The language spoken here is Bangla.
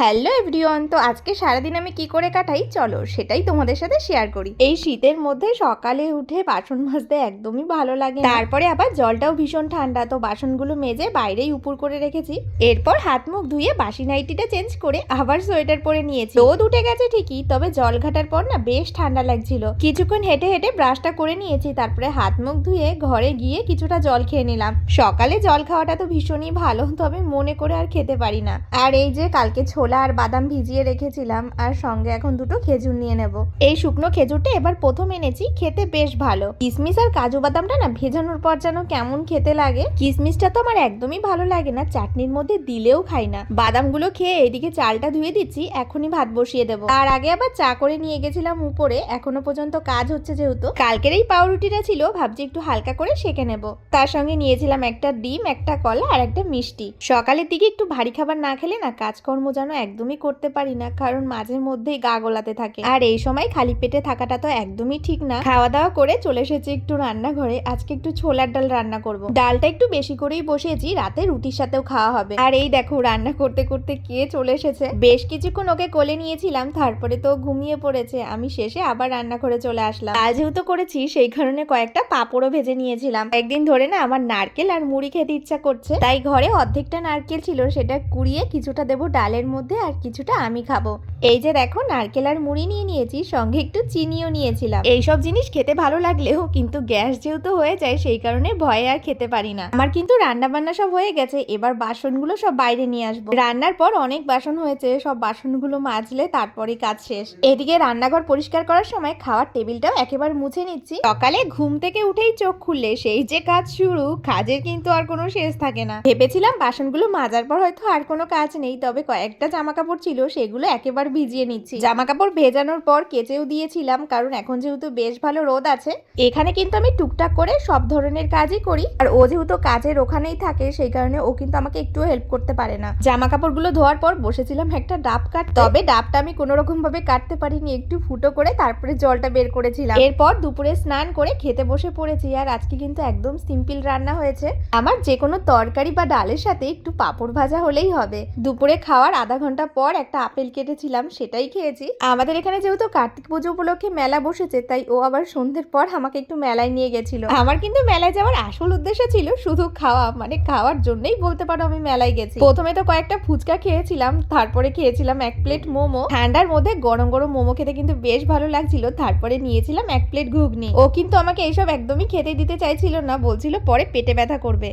হ্যালো এভরিওয়ান, তো আজকে সারাদিন আমি কি করে কাটাই? চলো সেটাই তোমাদের সাথে শেয়ার করি। এই শীতের মধ্যে সকালে উঠে বাসন মাজতে একদমই ভালো লাগে। তারপরে আবার জলটাও ভীষণ ঠান্ডা, তো বাসনগুলো মেজে বাইরেই উপর করে রেখেছি। এরপর হাত মুখ ধুয়ে বাসি নাইটিটা চেঞ্জ করে আবার সোয়েটার পরে নিয়েছি। রোদ উঠে গেছে ঠিকই, তবে জল ঘাটার পর না বেশ ঠান্ডা লাগছিল। কিছুক্ষণ হেঁটে হেঁটে ব্রাশটা করে নিয়েছি, তারপরে হাত মুখ ধুয়ে ঘরে গিয়ে কিছুটা জল খেয়ে নিলাম। সকালে জল খাওয়াটা তো ভীষণই ভালো, তবে মনে করে আর খেতে পারি না। আর এই যে কালকে ছোলা আর বাদাম ভিজিয়ে রেখেছিলাম, আর সঙ্গে এখন দুটো খেজুর নিয়ে নেব। এই শুকনো খেজুরটা এবার প্রথম এনেছি, খেতে বেশ ভালো। কিসমিস আর কাজু বাদামটা না ভেজানোর পর যেন কেমন খেতে লাগে। কিসমিসটা তো আমার একদমই ভালো লাগে না, চাটনির মধ্যে দিলেও খাই না। বাদামগুলো খেয়ে এদিকে চালটা ধুয়ে দিচ্ছি, এখনই ভাত বসিয়ে দেবো। আর আগে আবার চা করে নিয়ে গেছিলাম উপরে, এখনও পর্যন্ত কাজ হচ্ছে যেহেতু। কালকের এই পাউরুটিটা ছিল, ভাবছি একটু হালকা করে সেকে নেব। তার সঙ্গে নিয়েছিলাম একটা ডিম, একটা কলা আর একটা মিষ্টি। সকালের দিকে একটু ভারী খাবার না খেলে না কাজকর্ম যেন একদমই করতে পারি না, কারণ মাঝে মধ্যেই গা গোলাতে থাকে। আর এই সময় খালি পেটে থাকাটা তো একদমই ঠিক না। খাওয়া দাওয়া করে চলে এসেছি একটু রান্নাঘরে, আজকে একটু ছোলার ডাল রান্না করব। ডালটা একটু বেশি করেই বসিয়েছি, রাতে রুটির সাথেও খাওয়া হবে। আর এই দেখো, রান্না করতে করতে কে চলে এসেছে। বেশ কিছুক্ষণ ওকে কোলে নিয়েছিলাম, তারপরে তো ঘুমিয়ে পড়েছে। আমি শেষে আবার রান্না করে চলে আসলাম। আজ যেহেতু করেছি, সেই কারণে কয়েকটা পাঁপড়ও ভেজে নিয়েছিলাম। একদিন ধরে না আমার নারকেল আর মুড়ি খেতে ইচ্ছা করছে। তাই ঘরে অর্ধেকটা নারকেল ছিল, সেটা কুড়িয়ে কিছুটা দেবো ডালের মধ্যে আর কিছুটা আমি খাব। এই যে দেখো, নারকেল আর মুড়ি নিয়ে নিয়েছি, সঙ্গে একটু চিনিও নিয়েছিলাম। এইসব জিনিস খেতে ভালো লাগলেও কিন্তু গ্যাস যেহেতু হয়ে যায়, সেই কারণে ভয়ে আর খেতে পারি না। আমার কিন্তু রান্না বান্না সব হয়ে গেছে, এবার বাসনগুলো সব বাইরে নিয়ে আসব। রান্নার পর অনেক বাসন হয়েছে, সব বাসনগুলো মাজলে তারপরে কাজ শেষ। এদিকে রান্নাঘর পরিষ্কার করার সময় খাওয়ার টেবিলটাও একেবারে মুছে নিচ্ছি। সকালে ঘুম থেকে উঠেই চোখ খুললে সেই যে কাজ শুরু, কাজের কিন্তু আর কোনো শেষ থাকে না। ভেবেছিলাম বাসনগুলো মাজার পর হয়তো আর কোনো কাজ নেই, তবে কয়েকটা জামা কাপড় ছিল, সেগুলো একেবারে ভিজিয়ে নিচ্ছি। জামা কাপড় ভেজানোর পর কেচেও দিয়েছিলাম, কারণ এখন যেহেতু বেশ ভালো রোদ আছে, এখানে কিন্তু আমি টুকটাক করে সব ধরনের কাজই করি। আর ও যেহেতু কাজের ওখানেই থাকে, সেই কারণে ও কিন্তু আমাকে একটুও হেল্প করতে পারে না। জামা কাপড়গুলো ধোয়ার পর বসেছিলাম একটা ডাব কাট, তবে ডাবটা আমি কোনো রকম ভাবে কাটতে পারিনি, একটু ফুটো করে তারপরে জলটা বের করেছিলাম। এরপর দুপুরে স্নান করে খেতে বসে পড়েছি, আর আজকে কিন্তু একদম সিম্পল রান্না হয়েছে। আমার যে কোনো তরকারি বা ডালের সাথে একটু পাঁপড় ভাজা হলেই হবে। দুপুরে খাওয়ার আধা ঘণ্টা পর একটা আপেল কেটেছিলাম, সেটাই খেয়েছি। আমাদের এখানে যেহেতু কার্তিক পুজো উপলক্ষে মেলা বসেছে, তাই ও আবার সন্ধ্যের পর আমাকে একটু মেলায় নিয়ে গেছিল। আমার কিন্তু মেলায় যাওয়ার আসল উদ্দেশ্য ছিল শুধু খাওয়া মানে খাওয়ার জন্যই বলতে পারো আমি মেলায় গেছি। প্রথমে তো কয়েকটা ফুচকা খেয়েছিলাম, তারপরে খেয়েছিলাম এক প্লেট মোমো। ঠান্ডার মধ্যে গরম গরম মোমো খেতে কিন্তু বেশ ভালো লাগছিল, তারপরে নিয়েছিলাম এক প্লেট ঘুগনি। ও কিন্তু আমাকে এইসব একদমই খেতে দিতে চাইছিল না, বলছিল পরে পেটে ব্যথা করবে।